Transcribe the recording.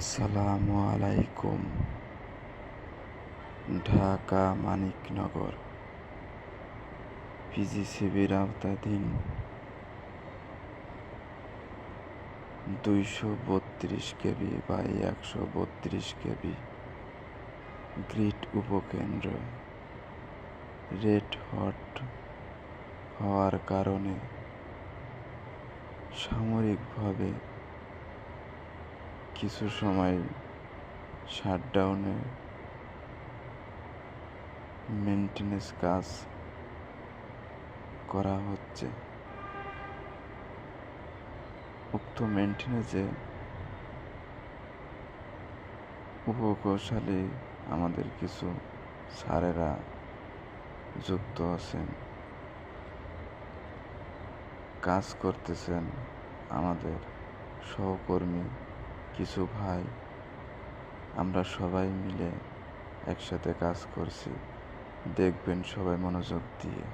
আসসালামু আলাইকুম, ঢাকা মানিকনগর। পিজিসিবির আওতাধীন দুইশো বত্রিশ কেবি বাই একশো বত্রিশ কেবি গ্রিড উপকেন্দ্র। রেড হট হওয়ার কারণে সাময়িকভাবে কিছু সময় শাটডাউনে মেনটেন্যান্স কাজ করা হচ্ছে। উক্ত মেনটেন্যান্সে উপকৌশলী আমাদের কিছু স্যারেরা যুক্ত আছেন, কাজ করতেছেন আমাদের সহকর্মী কিছু ভাই আমরা সবাই মিলে একসাথে কাজ করছি। দেখবেন সবাই মনোযোগ দিয়ে।